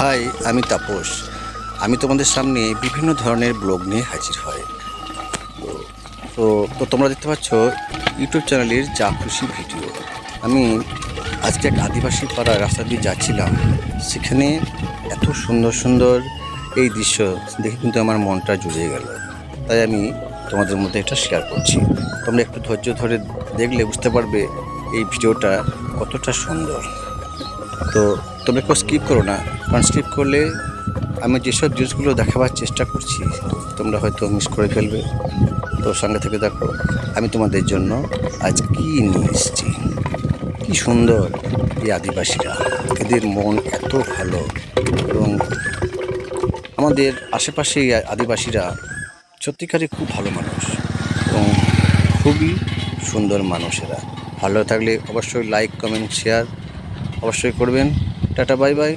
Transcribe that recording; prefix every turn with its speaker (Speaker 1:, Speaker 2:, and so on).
Speaker 1: High, আমি তাপস। আমি তোমাদের সামনে বিভিন্ন ধরনের ব্লগ নিয়ে হাজির হয় তো তো তোমরা দেখতে পাচ্ছ, ইউটিউব চ্যানেলের যা খুশি ভিডিও। আমি আজকে এক আদিবাসী পাড়া রাস্তা দিয়ে যাচ্ছিলাম। সেখানে এত সুন্দর সুন্দর এই দৃশ্য দেখে কিন্তু আমার মনটা জুড়ে গেল। তাই আমি তোমাদের মধ্যে এটা শেয়ার করছি। তোমরা একটু ধৈর্য ধরে দেখলে বুঝতে পারবে এই ভিডিওটা কতটা সুন্দর। তো তোমরা কেউ স্কিপ করো না। কারণ স্কিপ করলে আমি যেসব জিনিসগুলো দেখাবার চেষ্টা করছি, তোমরা হয়তো মিস করে ফেলবে। তো সঙ্গে থেকে দেখো, আমি তোমাদের জন্য আজ কি নিয়ে এসেছি। কি সুন্দর এই আদিবাসীরা। এদের মন এত ভালো এবং আমাদের আশেপাশে আদিবাসীরা সত্যিকারই খুব ভালো মানুষ এবং খুবই সুন্দর মানুষেরা ভালো থাকলে অবশ্যই লাইক কমেন্ট শেয়ার অবশ্যই করবেন। Tata bye bye.